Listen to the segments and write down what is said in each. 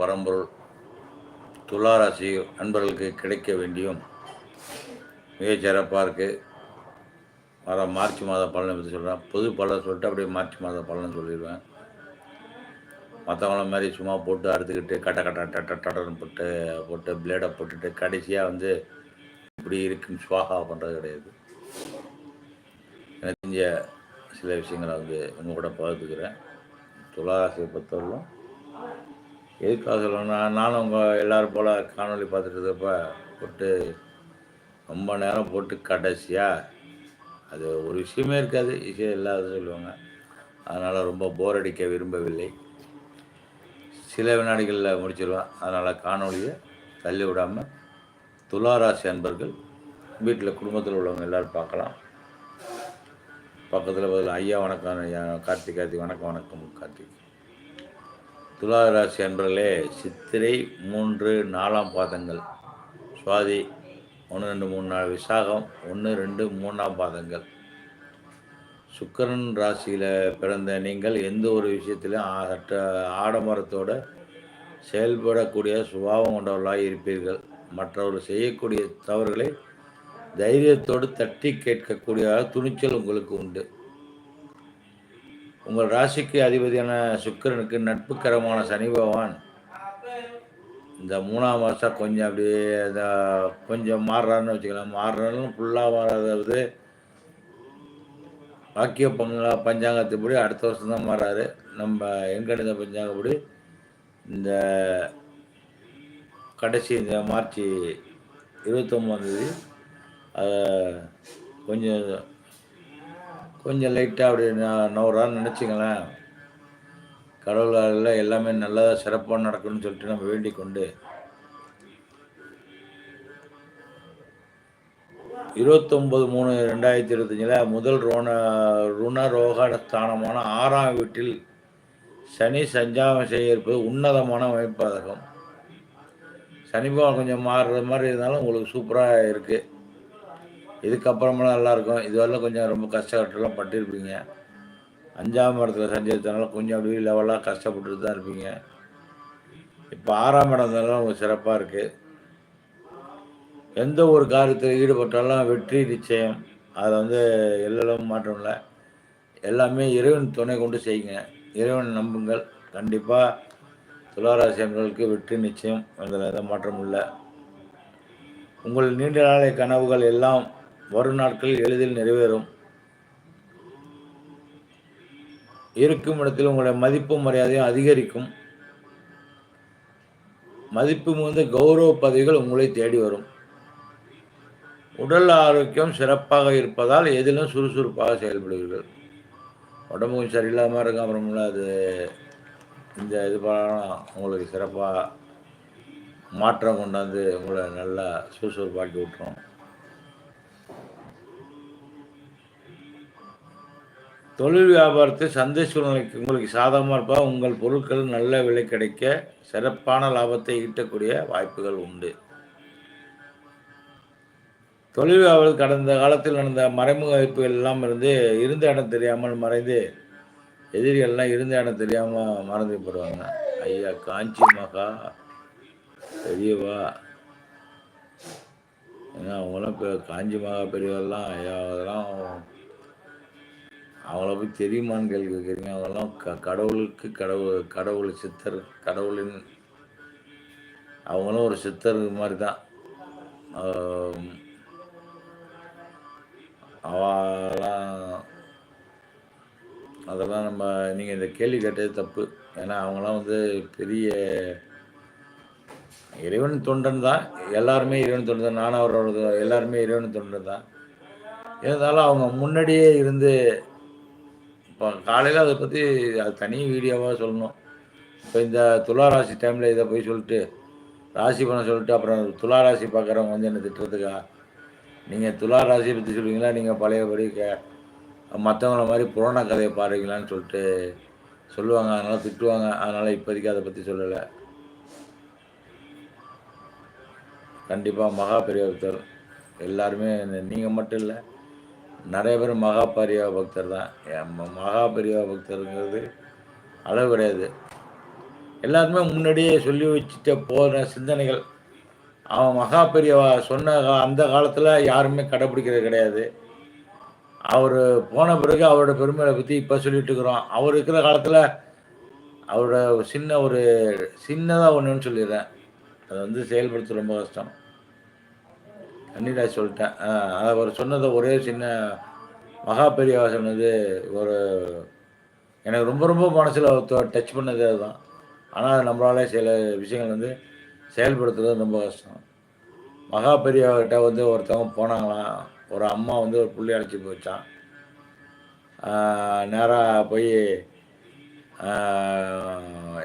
பரம்பொருள் துளாராசி அன்பர்களுக்கு கிடைக்க வேண்டியும் மிகச்சிறப்பாக இருக்குது வர மார்ச் மாத பலனை பற்றி சொல்கிறேன் பொது பலன் சொல்லிட்டு அப்படியே மார்ச் மாத பலன் சொல்லிடுவேன். மற்றவங்கள மாதிரி சும்மா போட்டு அறுத்துக்கிட்டு கட்ட கட்ட டட்ட டட்டன்னு போட்டு போட்டு பிளேடை போட்டுட்டு கடைசியாக வந்து இப்படி இருக்கும் சுவாகா பண்ணுறது கிடையாது. எனக்கு தெரிஞ்ச சில விஷயங்களை வந்து உங்கள் கூட பகிர்ந்துக்கிறேன். துளாராசியை பொறுத்தவரையிலும் எதுக்காக சொல்லணும்னா நானும் உங்கள் எல்லோரும் போல் காணொளி பார்த்துட்டு இருக்கப்ப போட்டு ரொம்ப நேரம் போட்டு கடைசியாக அது ஒரு விஷயமே இருக்காது. விஷயம் இல்லாத சொல்லுவாங்க. அதனால் ரொம்ப போர் அடிக்க விரும்பவில்லை. சில வினாடிகளில் முடிச்சிருவேன். அதனால் காணொலியை தள்ளி விடாமல் துளாராசி அன்பர்கள் வீட்டில் குடும்பத்தில் உள்ளவங்க எல்லோரும் பார்க்கலாம். பக்கத்தில் பதில் ஐயா வணக்கம் ஐயா கார்த்திக் கார்த்திக் வணக்கம் வணக்கம் கார்த்திக். துளாராசி அன்பர்களே சித்திரை மூன்று நாலாம் பாதங்கள். சுவாதி ஒன்று ரெண்டு மூணு நாலு விசாகம் ஒன்று ரெண்டு மூணாம் பாதங்கள். சுக்கரன் ராசியில் பிறந்த நீங்கள் எந்த ஒரு விஷயத்திலும் அற்ற ஆடம்பரத்தோடு ஆடம்பரத்தோட செயல்படக்கூடிய சுபாவம் கொண்டவர்களாக இருப்பீர்கள். மற்றவர்கள் செய்யக்கூடிய தவறுகளை தைரியத்தோடு தட்டி கேட்கக்கூடிய துணிச்சல் உங்களுக்கு உண்டு. உங்கள் ராசிக்கு அதிபதியான சுக்கிரனுக்கு நட்புக்கரமான சனி பகவான். இந்த மூணாம் மாதம் கொஞ்சம் அப்படியே இந்த கொஞ்சம் மாறுறான்னு வச்சுக்கலாம். மாறுறாலும் ஃபுல்லாக மாறாதது வாக்கிய பங்கா பஞ்சாங்கத்துப்படி அடுத்த வருஷம் தான் மாறாரு. நம்ம எண்கணித பஞ்சாங்கப்படி இந்த கடைசி இந்த மார்ச் இருபத்தொம்போந்தேதி கொஞ்சம் கொஞ்சம் லைட்டாக அப்படி ந- நினச்சிங்களேன் கடவுளால் எல்லாமே நல்லதாக சிறப்பாக நடக்கணும்னு சொல்லிட்டு நம்ம வேண்டிக் கொண்டு. இருபத்தொம்பது மூணு ரெண்டாயிரத்தி இருபத்தஞ்சில் முதல் ரோண ருணரோக ஸ்தானமான ஆறாம் வீட்டில் சனி சஞ்சாரம் செய்ய இருப்பது உன்னதமான அமைப்பாதகம். சனி கொஞ்சம் மாறுற மாதிரி இருந்தாலும் உங்களுக்கு சூப்பராக இருக்குது இதுக்கப்புறமெல்லாம் நல்லா இருக்கும் கொஞ்சம் ரொம்ப கஷ்டப்பட்டுலாம் பட்டிருப்பீங்க. அஞ்சாம் இடத்துல சஞ்சரித்தனால கொஞ்சம் அப்படியே லெவலாக கஷ்டப்பட்டுட்டு தான் இருப்பீங்க. இப்போ ஆறாம் இடம் இருந்தாலும் உங்களுக்கு சிறப்பாக இருக்குது எந்த ஒரு காரியத்தில் ஈடுபட்டாலும் வெற்றி நிச்சயம். அதை வந்து எல்லாம் மாற்றம் இல்லை எல்லாமே இறைவன் துணை கொண்டு செய்யுங்க. இறைவன் நம்புங்கள். கண்டிப்பாக துளாராசி அன்பர்களுக்கு வெற்றி நிச்சயம். அதில் எந்த மாற்றம் இல்லை உங்கள் நீண்ட நாளை கனவுகள் எல்லாம் வரும் நாட்களில் எளிதில் நிறைவேறும். இருக்கும் இடத்தில் உங்களுடைய மதிப்பும் மரியாதையும் அதிகரிக்கும். மதிப்பு மிகுந்த கௌரவ பதவிகள் உங்களை தேடி வரும். உடல் ஆரோக்கியம் சிறப்பாக இருப்பதால் எதிலும் சுறுசுறுப்பாக செயல்படுவீர்கள். உடம்பு கொஞ்சம் சரியில்லாமல் இருக்கும். அப்புறம்ல அது இந்த இது பண்ணலாம் உங்களுக்கு சிறப்பாக மாற்றம் கொண்டாந்து உங்களை நல்லா சுறுசுறுப்பாக்கி விட்டுரும். தொழில் வியாபாரத்தை சந்தை சூழ்நிலைக்கு உங்களுக்கு சாதகமாக இருப்பா உங்கள் பொருட்கள் நல்ல விலை கிடைக்க சிறப்பான லாபத்தை ஈட்டக்கூடிய வாய்ப்புகள் உண்டு. தொழில் வியாபாரம் கடந்த காலத்தில் நடந்த மறைமுக வாய்ப்புகள் எல்லாம் இருந்து இருந்த இடம் தெரியாமல் மறைந்து எதிரிகள்லாம் இருந்த இடம் தெரியாமல் மறந்து போடுவாங்க ஐயா காஞ்சி மகா பெரியவா. ஏன்னா அவங்களாம் இப்போ காஞ்சி மகா பெரியவெல்லாம் ஐயா அதெல்லாம் அவங்கள போய் தெரியுமான்னு கேள்வி கேட்குறீங்க. அதெல்லாம் க கடவுளுக்கு கடவுள் கடவுள் சித்தர் கடவுளின் அவங்களும் ஒரு சித்தர் மாதிரி தான். அவெல்லாம் அதெல்லாம் நம்ம நீங்கள் இந்த கேள்வி கேட்டது தப்பு. ஏன்னா அவங்களாம் வந்து பெரிய இறைவன் தொண்டன் தான். எல்லாருமே இறைவன் தொண்டன் தான். நானும் அவரோட எல்லாருமே இறைவன் தொண்டன் தான். இருந்தாலும் அவங்க முன்னாடியே இருந்து இப்போ காலையில் அதை பற்றி அது தனி வீடியோவாக சொல்லணும். இப்போ இந்த துலா ராசி டைமில் இதை போய் சொல்லிட்டு ராசி பண்ண சொல்லிட்டு அப்புறம் துலா ராசி பார்க்குறவங்க வந்து என்ன திட்டுறதுக்கா? நீங்கள் துலா ராசியை பற்றி சொல்லுவீங்களா? நீங்கள் பழையபடி கே மற்றவங்கள மாதிரி புராண கதையை பாருவீங்களான்னு சொல்லிட்டு சொல்லுவாங்க. அதனால் திட்டுவாங்க. அதனால் இப்போதைக்கு அதை பற்றி சொல்லலை. கண்டிப்பாக மகா பெரிய எல்லாருமே நீங்கள் மட்டும் இல்லை. நிறைய பேர் மகா பக்தர் தான். என் மகா பெரிய பக்தருங்கிறது அளவு கிடையாது. எல்லாருமே முன்னாடியே சொல்லி வச்சுட்டு போகிற சிந்தனைகள். அவன் மகா பெரியவா சொன்ன அந்த காலத்தில் யாருமே கடைப்பிடிக்கிறது கிடையாது. அவர் போன பிறகு அவரோட பெருமையை பற்றி இப்போ சொல்லிட்டு இருக்கிறோம். அவர் இருக்கிற காலத்தில் அவரோட சின்ன ஒரு சின்னதாக ஒன்றுன்னு சொல்லிடுறேன். அதை வந்து செயல்படுத்த ரொம்ப கஷ்டம். கண்ணீரா சொல்லிட்டேன். அவர் சொன்னதை ஒரே சின்ன மகா பெரியவா சொன்னது ஒரு எனக்கு ரொம்ப ரொம்ப மனசில் டச் பண்ணது அதுதான். ஆனால் நம்மளால் சில விஷயங்கள் வந்து செயல்படுத்துறது ரொம்ப கஷ்டம். மகா பெரியவர்கிட்ட வந்து ஒருத்தவங்க போனாங்களாம். ஒரு அம்மா வந்து ஒரு புள்ளி அழைச்சி போச்சான் நேராக போய்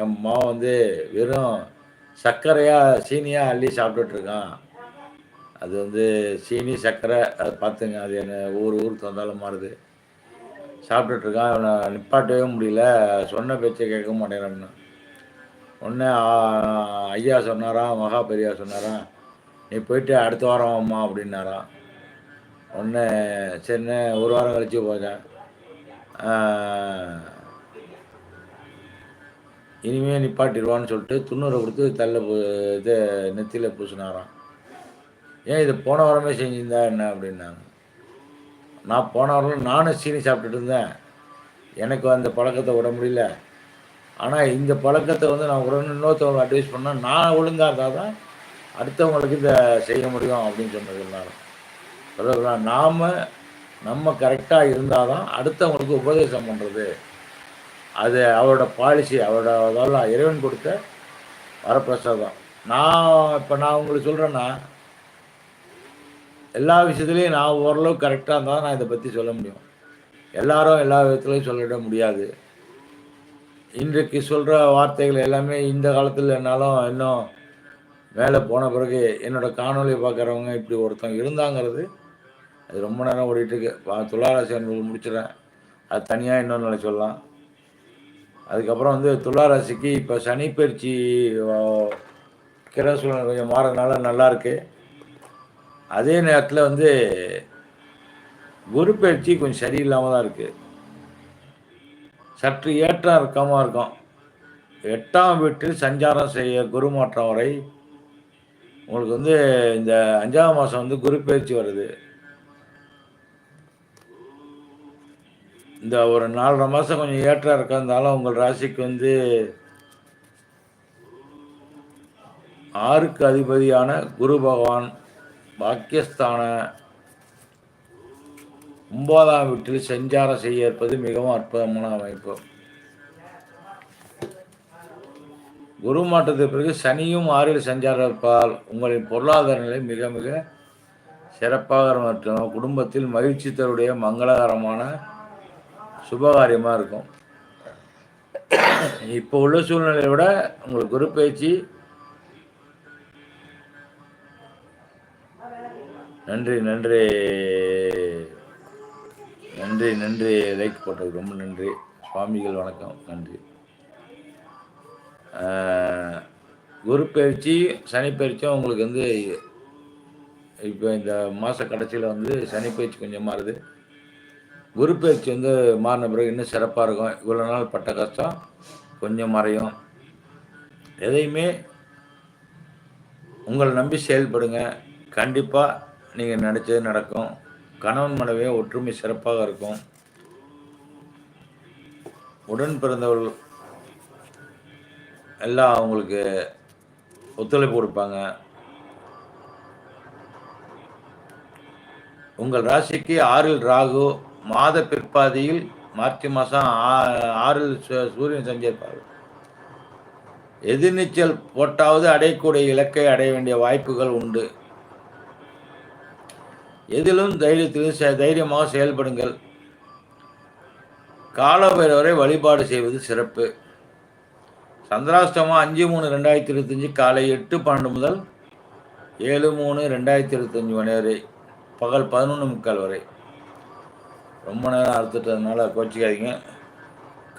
என் மாவன் வந்து வெறும் சர்க்கரையாக சீனியாக அள்ளி சாப்பிட்டுட்டு இருக்கான். அது வந்து சீனி சர்க்கரை அது பார்த்துங்க அது என்ன ஊர் ஊருக்கு வந்தாலும் மாறுது. சாப்பிட்டுட்ருக்கான் அவனை நிப்பாட்டவே முடியல. சொன்ன பேச்சை கேட்க மாட்டேங்கிறான்னு உடனே ஐயா சொன்னாராம் மகா பெரியா சொன்னாராம் நீ போயிட்டு அடுத்த வாரம் அம்மா அப்படின்னாராம். ஒன்று சரிண்ணே ஒரு வாரம் கழித்து போச்சேன் இனிமே நிப்பாட்டிடுவான்னு சொல்லிட்டு துண்ணூரை கொடுத்து தள்ள இது நெத்தியில் பூசினாராம். ஏன் இது போன வாரமே செஞ்சிருந்தா என்ன அப்படின்னாங்க. நான் போன வாரம் நானும் சீனி சாப்பிட்டுட்டு இருந்தேன். எனக்கு அந்த பழக்கத்தை விட முடியல. ஆனால் இந்த பழக்கத்தை வந்து நான் உடனே இன்னொருத்தவங்க அட்வைஸ் பண்ணால் நான் ஒழுங்காக இருந்தால் தான் அடுத்தவங்களுக்கு இதை செய்ய முடியும் அப்படின்னு சொன்னது எல்லாரும். நாம் நம்ம கரெக்டாக இருந்தால் தான் அடுத்தவங்களுக்கு உபதேசம் பண்ணுறது அது அவரோட பாலிசி அவரோட அதெல்லாம் இறைவன் கொடுத்த வரப்பிரசாதம். நான் இப்போ நான் உங்களுக்கு சொல்கிறேன்னா எல்லா விஷயத்துலையும் நான் ஓரளவு கரெக்டாக இருந்தால் நான் இதை பற்றி சொல்ல முடியும். எல்லாரும் எல்லா விதத்துலையும் சொல்லிட முடியாது. இன்றைக்கு சொல்கிற வார்த்தைகள் எல்லாமே இந்த காலத்தில் என்னாலும் இன்னும் மேலே போன பிறகு என்னோடய காணொலி பார்க்குறவங்க இப்படி ஒருத்தவங்க இருந்தாங்கிறது அது ரொம்ப நேரம் ஓடிட்டுருக்கு. பா- துளாராசி அன்பர்கள் முடிச்சிடறேன். அது தனியாக இன்னொன்று சொல்லலாம். அதுக்கப்புறம் வந்து துளாராசிக்கு இப்போ சனி பயிற்சி சூழ்நிலை கொஞ்சம் மாறதுனால நல்லாயிருக்கு அதே நேரத்தில் வந்து குரு பயிற்சி கொஞ்சம் சரியில்லாமல் தான் இருக்குது சற்று ஏற்றம் இருக்காமல் இருக்கும். எட்டாம் வீட்டில் சஞ்சாரம் செய்ய குரு மாற்றம் வரை உங்களுக்கு வந்து இந்த அஞ்சாம் மாதம் வந்து குரு பயிற்சி வருது. இந்த ஒரு நாலரை மாதம் கொஞ்சம் ஏற்றம் இருக்கிறதுனால உங்கள் ராசிக்கு வந்து ஆறுக்கு அதிபதியான குரு பகவான் பாக்கியஸ்தான ஒன்பதாம் வீட்டில் சஞ்சாரம் செய்ய இருப்பது மிகவும் அற்புதமான அமைப்பு. குரு மாற்றத்துக்கு பிறகு சனியும் ஆறில் சஞ்சாரம் இருப்பால் உங்களின் பொருளாதார நிலை மிக மிக சிறப்பாக மற்றும் குடும்பத்தில் மகிழ்ச்சி தருடைய மங்களகரமான சுபகாரியமாக இருக்கும். இப்போ உள்ள சூழ்நிலையை விட உங்களுக்கு குரு பயிற்சி நன்றி நன்றி. நன்றி நன்றி. லைக் போட்டதுக்கு ரொம்ப நன்றி. சுவாமிகள் வணக்கம். நன்றி. குரு பயிற்சி சனி பயிற்சியும் உங்களுக்கு வந்து இப்போ இந்த மாத கடைசியில் வந்து சனி பயிற்சி கொஞ்சம் மாறுது. குரு பயிற்சி வந்து மாறின பிறகு இன்னும் சிறப்பாக இருக்கும். இவ்வளோ நாள் பட்ட கஷ்டம் கொஞ்சம் மறையும். எதையுமே உங்களை நம்பி செயல்படுங்க. கண்டிப்பாக நீங்கள் நினச்சது நடக்கும். கணவன் மனைவியும் ஒற்றுமை சிறப்பாக இருக்கும். உடன் பிறந்தவர்கள் எல்லாம் அவங்களுக்கு ஒத்துழைப்பு கொடுப்பாங்க. உங்கள் ராசிக்கு ஆறில் ராகு மாத பிற்பாதியில் மார்ச் மாதம் ஆறில் சூரியன் சஞ்சரிப்பார். எதிர்நீச்சல் போட்டாவது அடையக்கூடிய இலக்கை அடைய வேண்டிய வாய்ப்புகள் உண்டு. எதிலும் தைரியத்திலும் தைரியமாக செயல்படுங்கள். காலபைரவரை வழிபாடு செய்வது சிறப்பு. சந்திராஷ்டமம் அஞ்சு மூணு ரெண்டாயிரத்தி இருபத்தஞ்சி காலை எட்டு பன்னெண்டு முதல் ஏழு மூணு ரெண்டாயிரத்தி இருபத்தஞ்சி மணி வரை பகல் பதினொன்று முக்கால் வரை. ரொம்ப நேரம் அறுத்துட்டதுனால கோச்சிக்காதீங்க.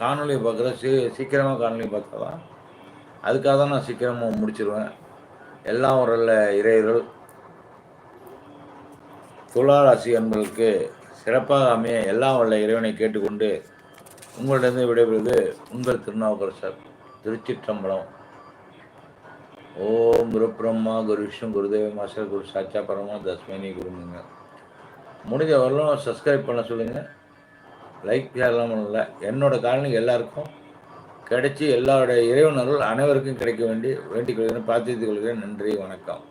காணொலி பார்க்குற சீ சீக்கிரமாக காணொலி பார்த்தா தான் அதுக்காக தான் நான் சீக்கிரமாக முடிச்சிருவேன். எல்லாம் ஒரு இறையர்கள் துளாராசி அன்பர்களுக்கு சிறப்பாக அமைய எல்லாம் உள்ள இறைவனை கேட்டுக்கொண்டு உங்களிடந்து விடைபெறுவது உங்கள் திருநாவுக்கரசர் திருச்சிற்றம்பலம். ஓம் குரு பிரம்மா குரு விஷ்ணு குருதேவ மாஸ்டர் குரு சாச்சா பரமா தஸ்மினி குருங்க முடிஞ்ச வரலாம் சப்ஸ்கிரைப் பண்ண சொல்லுங்கள் லைக் ஷேர்லாம் பண்ணல. என்னோடய காரணம் எல்லாருக்கும் கிடைச்சி எல்லாருடைய இறைவனர்கள் அனைவருக்கும் கிடைக்க வேண்டி வேண்டிக் கொள்கிறேன். பிரார்த்தித்துக் கொள்கிறேன். நன்றி வணக்கம்.